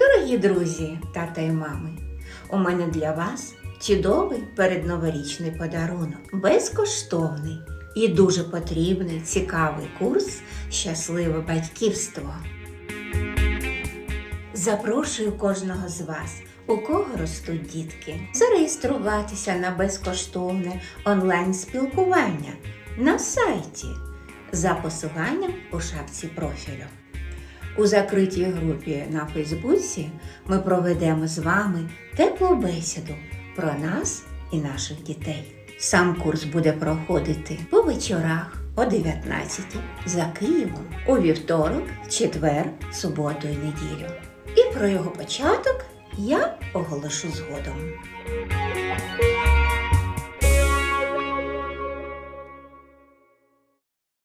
Дорогі друзі, тата і мами, у мене для вас чудовий передноворічний подарунок, безкоштовний і дуже потрібний цікавий курс Щасливе батьківство. Запрошую кожного з вас, у кого ростуть дітки, зареєструватися на безкоштовне онлайн-спілкування на сайті за посиланням у шапці профілю. У закритій групі на Фейсбуці ми проведемо з вами теплу бесіду про нас і наших дітей. Сам курс буде проходити по вечорах о 19 за Києвом у вівторок, четвер, суботу і неділю. І про його початок я оголошу згодом.